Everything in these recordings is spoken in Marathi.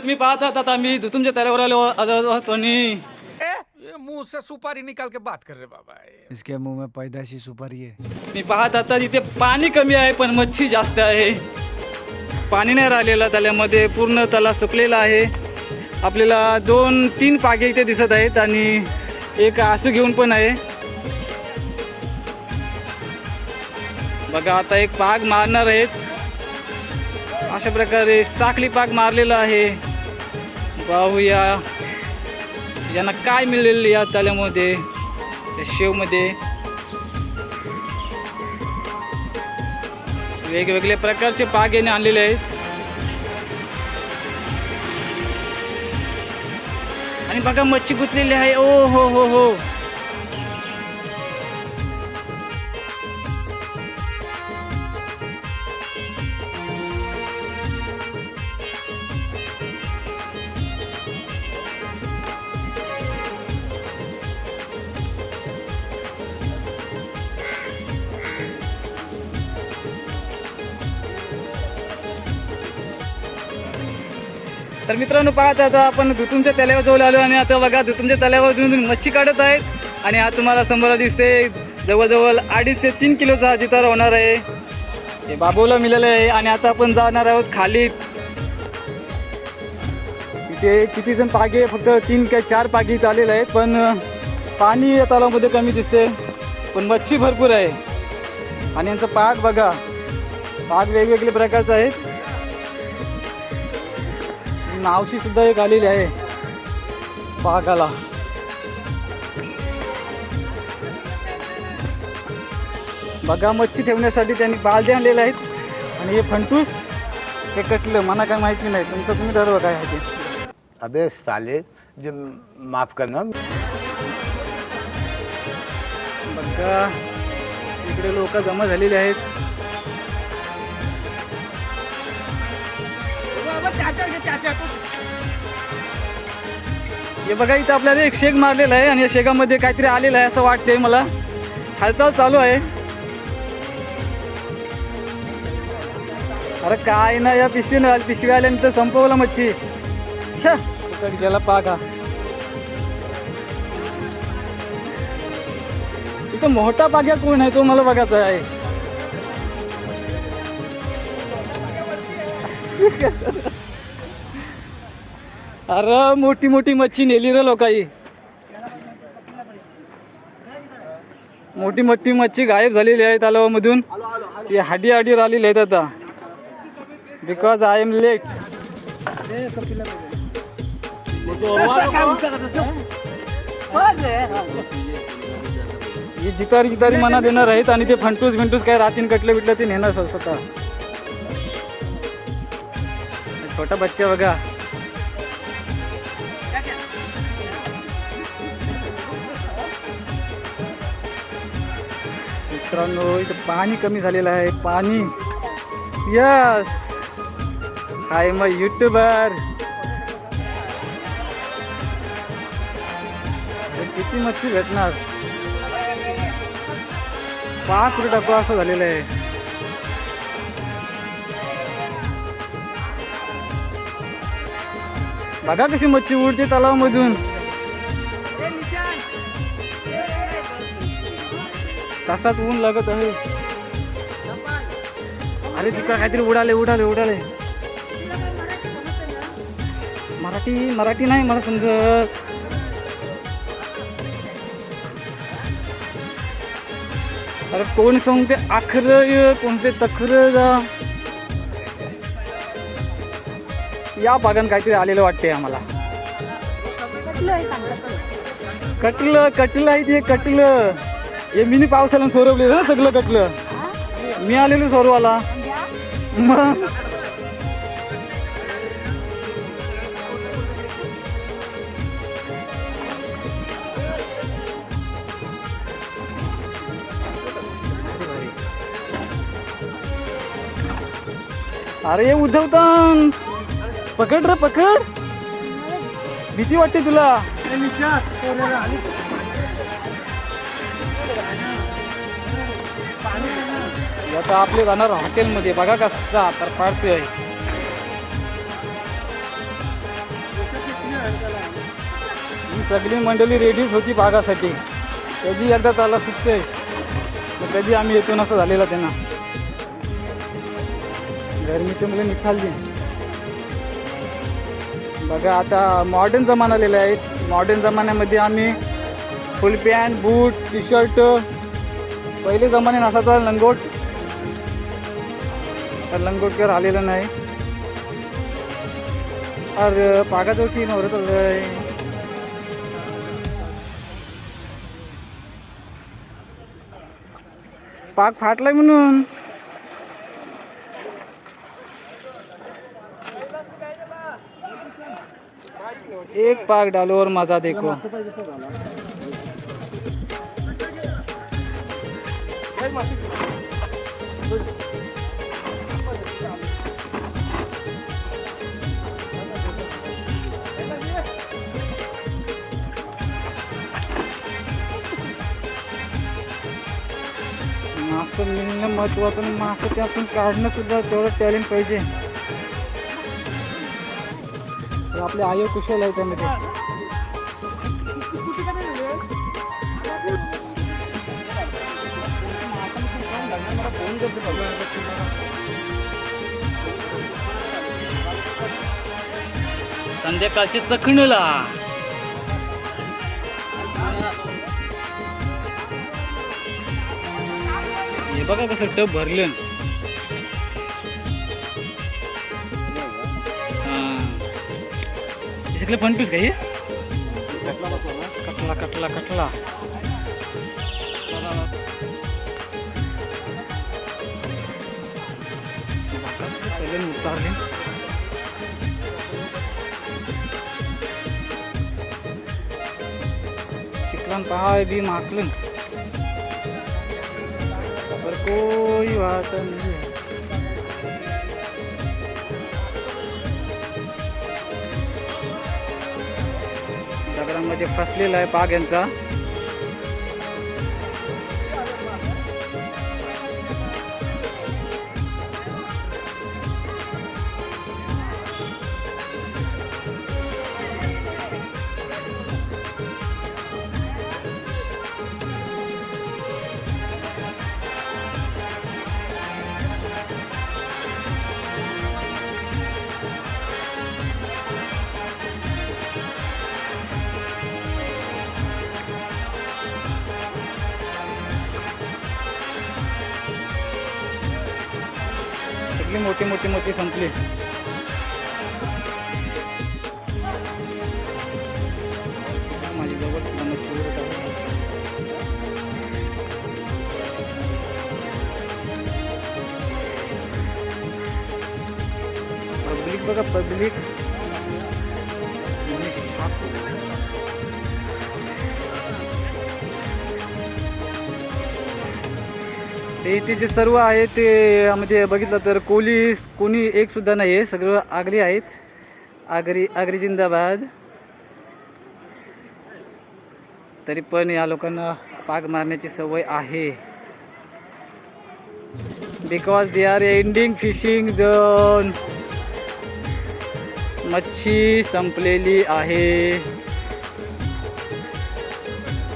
तुम्ही पाहतात आता मी तुमच्या तल्यावर आलो आणि ये मुंह से सुपारी निकाल के बात कर रहे बाबा इसके मुंह में पैदाशी सुपारी है। मी पाहत आता इथे पाणी कमी आहे पण मच्छी जास्त आहे. पाणी नाही राहिलेलं तल्यामध्ये पूर्ण तला सुकलेला आहे. आपल्याला दोन तीन पागे इथे दिसत आहेत आणि एक आसू घेऊन पण आहे. बघा आता एक पाग मारणार आहेत. अशा प्रकारे साखळी पाग मारलेला आहे. पाहूया. यांना काय मिळेल या तल्यामध्ये त्या शेवमध्ये? वेगवेगळ्या प्रकारचे पाग याने आणलेले आहेत. आणि बघा मच्छी गुतलेली आहे. ओ हो हो हो. तर मित्रांनो पाहत आता आपण धुतूनच्या तल्यावर जवळ आलो आणि आता बघा धुतूनच्या तल्यावर धुवून मच्छी काढत आहेत. आणि हा तुम्हाला समोर दिसते जवळजवळ अडीच ते तीन किलोचा हा जितार होणार आहे. हे बाबूला मिळालं आहे आणि आता आपण जाणार आहोत खाली. तिथे किती जण पागे फक्त तीन काय चार पागी चाललेले आहेत पण पाणी या तलावामध्ये कमी दिसते. पण मच्छी भरपूर आहे. आणि यांचं पाक बघा. पाक वेगवेगळे प्रकारचं आहे नावशी सुद्धा एक आलेली आहे. पाकाला बघा मच्छी ठेवण्यासाठी त्यांनी बालदे आणलेले आहेत. आणि हे फंटूस हे कटलं. मला काय माहिती नाही. तुमचं तुम्ही ठरवा काय आहे ते. अबे साले जो माफ करना बघा इकडे लोक जमा झालेले आहेत. हे बघा इथं आपल्याला एक शेक मारलेला आहे आणि या शेगामध्ये काहीतरी आलेलं आहे असं वाटतंय मला. हालचाल चालू आहे. अरे काय ना या पिशवीनं पिशवी आल्यानंतर संपवलं मच्छी. छ्या, फुकट गेला इथं मोठा पाग्या कोण आहे तो मला बघायचा आहे. अरे मोठी मोठी मच्छी नेली रे लोकाई. मोठी मोठी मच्छी गायब झालेली आहे तलावामधून ती हाडी हाडी राहिलेली आहेत आता. बिकॉज आय एम लेट ही जितारी जितारी मना देणार आहेत आणि ते फंटूस बिंटूस काय रातीन कटलं बिटलं ते नेणार स्वतः. छोटा बच्चा बघा. मित्रांनो इथं पाणी कमी झालेलं आहे पाणी. यस हाय मग युट्यूबर किती मच्छी भेटणार? पाच रुपये डब्बा असं झालेलं आहे. बघा कशी मच्छी उडते तलावामधून. तासात ऊन लागत आहे. अरे तिकडं काहीतरी उडाले उडाले उडाले. मराठी मराठी नाही मला समजत. अरे कोण सांगते आखर कोणते तखर या बागान काहीतरी आलेलं वाटते आम्हाला. कटलं कटलं आहे ते कटलं. हे मिनी पावसाला सोरवले ना सगळं कटलं. मी आलेलो सोरवाला. मग अरे हे उद्धवतान. पकड रे पकड. भीती वाटते तुला. आता आपले जाणार हॉटेलमध्ये. बघा कसा तर फारसे आहे. ही सगळी मंडळी रेडीच होती भागासाठी कधी एकदा त्याला सुटते तर कधी आम्ही येतो नसं झालेलं त्यांना. गरमीची मुलं निघाली. बघा आता मॉडर्न जमाना आलेला आहे मॉडर्न जमान्यामध्ये आम्ही full pant boot T shirt पहिले जमाने नसाचा लंगोट. लंगोटकर आलेलं नाही. अरे पागाजवळची नवरत चाललंय पाक फाटलाय म्हणून. एक पाक डालोवर माझा मजा देखो. मासं महत्त्वाचं महत्वाचं आणि त्यातून काढणं सुद्धा तेवढं टॅलेंट पाहिजे. आपले आयो कुशल आहे त्यामध्ये. संध्याकाळचे चखणीला. हे बघा कसं टप भरलं. हां. पंटूस का हे? कटला कटला कटला. उतारले. चिकलन पहा बी माकलं. पर कोई बात नहीं है दगडामध्ये फसलेला आहे पाग यांचा सगळी मोठी मोठी मोठी संपली. माझी जवळ पब्लिक बघा पब्लिक. ते इथे जे सर्व आहे ते म्हणजे बघितलं तर कोली कोणी एक सुद्धा नाही आहे. सगळं आगरी आहेत. आगरी आगरी जिंदाबाद. तरी पण या लोकांना पाग मारण्याची सवय आहे. Because they are ending fishing zone मच्छी संपलेली आहे.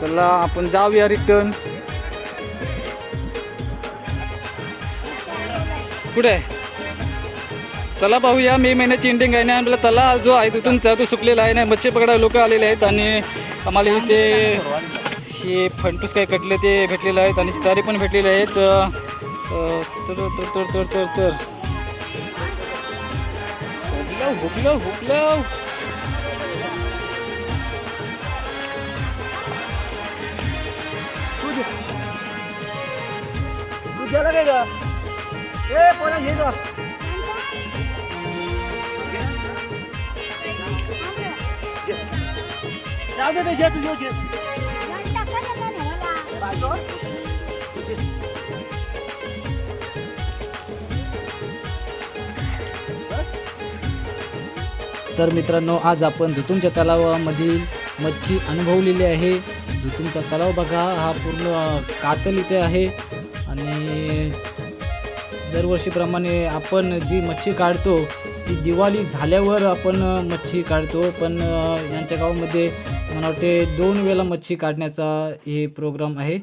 चला आपण जाऊया रिटर्न कुठे? आहे चला पाहूया मे महिन्याची एंडिंग आहे ना आपला तला जो आहे तिथून तुमचा तो सुकलेला आहे ना मच्छी पकडायला लोक आलेले आहेत आणि आम्हाला इथे हे फंटूस काय कटले ते भेटलेले आहेत आणि तारी पण भेटलेले आहेत. तर तर तर तर तर तर हुकलं हुकलं हुकलं. तर मित्रांनो आज आपण धुतुमच्या तलावामधील मच्छी अनुभवलेली आहे. धुतुमचा तलाव बघा हा पूर्ण कातल इथे आहे. आणि दरवर्षीप्रमाणे आपण जी मच्छी काढतो ती दिवाळी झाल्यावर आपण मच्छी काढतो. पण यांच्या गावामध्ये मला वाटते दोन वेळेला मच्छी काढण्याचा हे प्रोग्राम आहे.